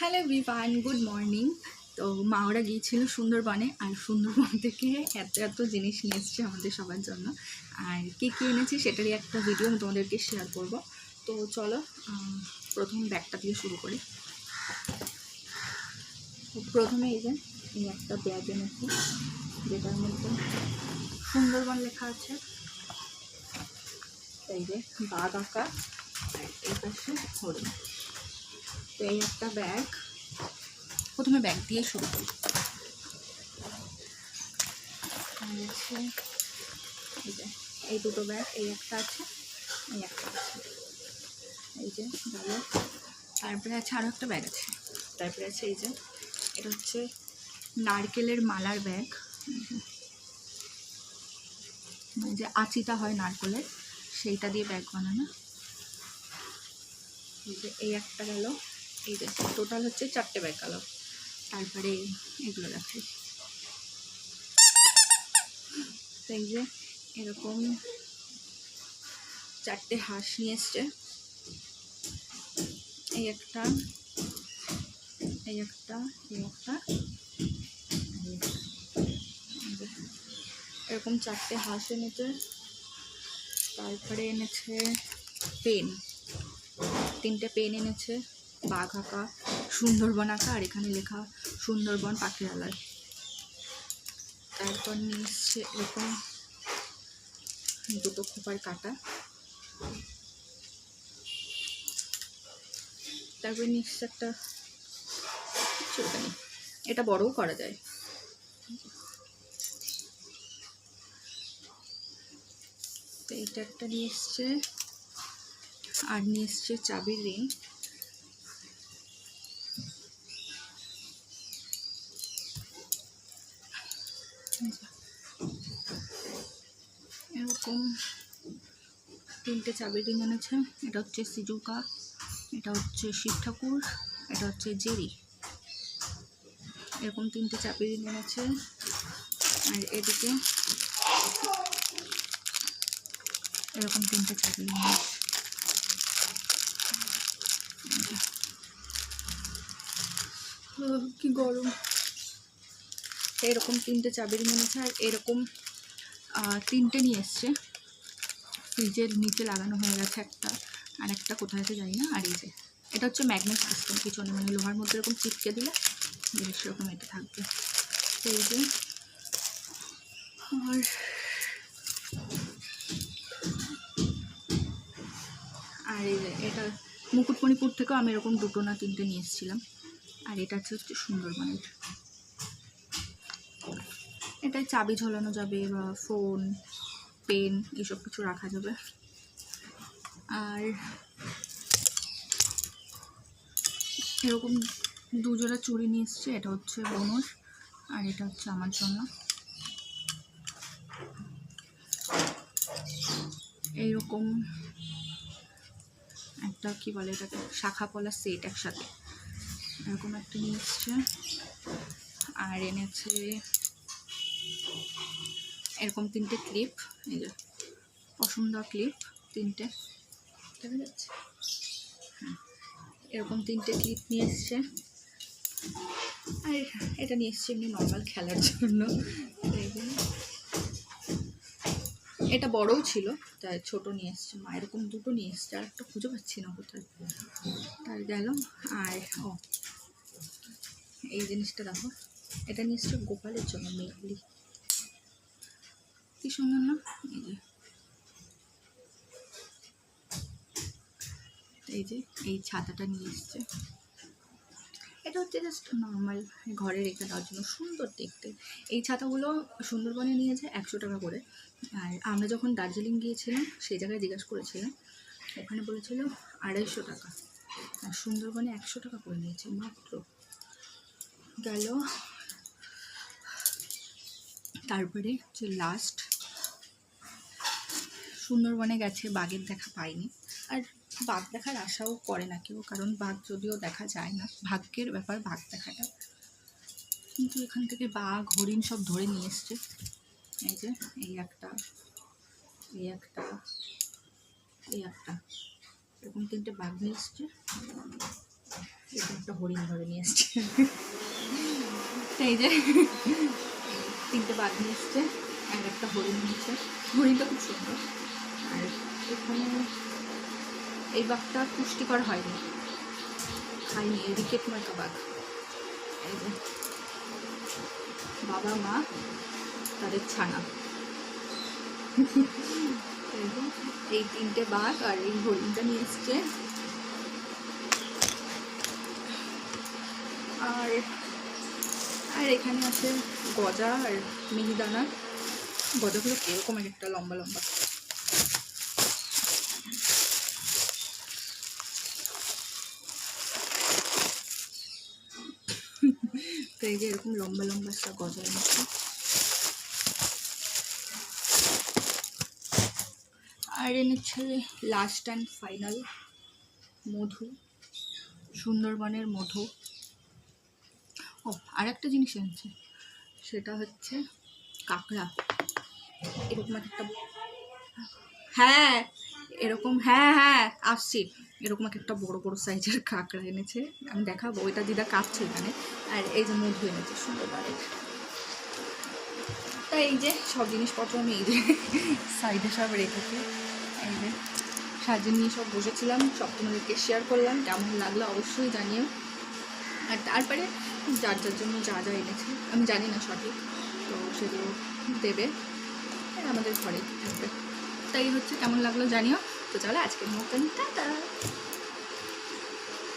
Hello everyone good morning তো মা ওরা গিয়েছিল সুন্দরবনে, আর সুন্দরবন থেকে এত এত জিনিস নিয়ে এসছে আমাদের সবার জন্য। আর কী কী এনেছে সেটারই একটা ভিডিও আমি তোমাদেরকে শেয়ার করব। তো চলো প্রথম ব্যাগটা দিয়ে শুরু করি। প্রথমে এই যে, এই একটা ব্যাগ এনেছি, যেটার মধ্যে সুন্দরবন লেখা আছে। এই যে বাঘ আঁকা, আর এই পাশে হরিণ। তো এই একটা ব্যাগ প্রথমে ব্যাগ দিয়ে শুরু করি। এই যে এই দুটো ব্যাগ এই একটা আছে এই একটা আছে। এই যে গেল তারপরে আছে আরও একটা ব্যাগ আছে। তারপরে আছে এই যে এটা হচ্ছে নারকেলের মালার ব্যাগ যে আচিটা হয় নারকেলের সেইটা দিয়ে ব্যাগ বানানো। এই যে এই একটা গেল। এই যে টোটাল হচ্ছে চারটে ব্যাগ গেল তারপরে এগুলো রাখি তো এই যে, এরকম চারটে হাঁস নিয়ে এসছে। এই একটা এই একটা এই একটা। এরকম চারটে হাঁস এনেছে। তারপরে এনেছে পেন। তিনটে পেন এনেছে। বাঘ আঁকা সুন্দরবন আঁকা, আর এখানে লেখা সুন্দরবন পাখিরালয়। তারপর নিয়ে এরকম দুটো খোপার কাটা। তারপরে নিয়ে একটা এটা বড়ও করা যায়। তো এটা একটা নিয়ে এসছে। আর নিয়ে এসছে চাবির রিং। এরকম তিনটে চাবির রিং এনেছে। এটা হচ্ছে সিজুকা এটা হচ্ছে শিব ঠাকুর, এটা হচ্ছে জেরি। এরকম তিনটে চাবির রিং এনেছে। আর এদিকে এরকম তিনটে চাবির রিং কি গরম। এরকম তিনটে চাবি চাবির এনেছে আর এরকম তিনটে নিয়ে এসছে। ফ্রিজের নিচে লাগানো হয়ে গেছে একটা। আর একটা কোথায় আছে জানি না। আর এই যে, এটা হচ্ছে ম্যাগনেট সিস্টেম পিছনে মানে লোহার মধ্যে এরকম চিপকে দিলে জিনিস সেরকম এটা থাকবে। এই যে, আর আর এই যে, এটা মুকুটমণিপুর থেকেও আমি এরকম দুটো না তিনটে নিয়ে এসেছিলাম। আর এটা হচ্ছে হচ্ছে সুন্দরবনের। এটায় চাবি ঝোলানো যাবে বা ফোন পেন এসব কিছু রাখা যাবে। আর এরকম দুজোড়া চুড়ি নিয়ে এসছে, এটা হচ্ছে বনুর আর এটা হচ্ছে আমার জন্য। এইরকম একটা কি বলে এটাকে, শাখা পলা সেট একসাথে। এরকম একটা নিয়ে এসছে। আর এনেছে এরকম তিনটে ক্লিপ এই যে পছন্দ ক্লিপ তিনটে। দেখা যাচ্ছে? হ্যাঁ এরকম তিনটে ক্লিপ নিয়ে এসছে। আর, এটা নিয়ে এসছে এমনি নর্মাল খেলার জন্য। এটা বড়ও ছিল, তাই ছোট নিয়ে এসছে। মা, এরকম দুটো নিয়ে এসছে, আর একটা খুঁজে পাচ্ছি না কোথায়। তাই গেল আর, ও, এই জিনিসটা দেখো। এটা এসছে গোপালের জন্য মেঘলি কি সুন্দর, না? এই যে। এই যে, এই ছাতাটা নিয়ে এসছে। এটা হচ্ছে জাস্ট নর্মাল ঘরে রেখে দেওয়ার জন্য, সুন্দর দেখতে। এই ছাতাগুলো সুন্দরবনে নিয়েছে একশো টাকা করে। আর আমরা যখন দার্জিলিং গিয়েছিলাম সেই জায়গায় জিজ্ঞাসা করেছিলাম, ওখানে বলেছিল আড়াইশো টাকা। আর সুন্দরবনে একশো টাকা করে নিয়েছে, মাত্র। গেল তারপরে যে লাস্ট সুন্দরবনে গেছে, বাঘের দেখা পাইনি। আর বাঘ দেখার আশাও করে না কেউ, কারণ বাঘ যদিও দেখা যায় না, ভাগ্যের ব্যাপার বাঘ দেখাটা। কিন্তু এখান থেকে বাঘ, হরিণ সব ধরে নিয়ে এসছে। এই যে, এই একটা এই একটা এই একটা, এরকম তিনটে বাঘ নিয়ে এসছে। এরকম একটা হরিণ ধরে নিয়ে এসছে। এই যে তিনটে বাঘ এসছে, আর একটা হরিণ নিয়েছে হরিণটা খুব সুন্দর। আর এখানে এই বাঘটা পুষ্টিকর হয়নি। খাইনি রিকেট মার্কা বাঘ। এই যে বাবা, মা, তাদের ছানা। এই তিনটে বাঘ আর এই হরিণটা নিয়ে এসছে। আর আর এখানে আছে গজা আর মিহিদানা। গজাগুলো কীরকম? এক একটা লম্বা লম্বা। তো এই যে এরকম লম্বা লম্বা একটা গজা এনেছে। আর এনেছে লাস্ট অ্যান্ড ফাইনাল মধু, সুন্দরবনের মধু। ও আর একটা জিনিস এনেছে। সেটা হচ্ছে কাঁকড়া। এরকম একটা হ্যাঁ এরকম হ্যাঁ হ্যাঁ আসছি। এরকম এক একটা বড় বড় সাইজের কাঁকড়া এনেছে। আমি দেখাবো, ওইটা দিদা কাটছে এখানে। আর এই যে মধু এনেছে সুন্দরবনের তাই এই যে সব জিনিসপত্র আমি এই যে সাইডে সব রেখেছি এই যে সাজিয়ে নিয়ে সব বসেছিলাম। সব তোমাদেরকে শেয়ার করলাম। কেমন লাগল অবশ্যই জানিও। আর তারপরে যার যার জন্য যা যা এনেছে, আমি জানি না সঠিক, তো সেগুলো দেবে, আমাদের ঘরে থাকবে। তাই হচ্ছে কেমন লাগল জানিও। তো চলো আজকের মতন, টাটা!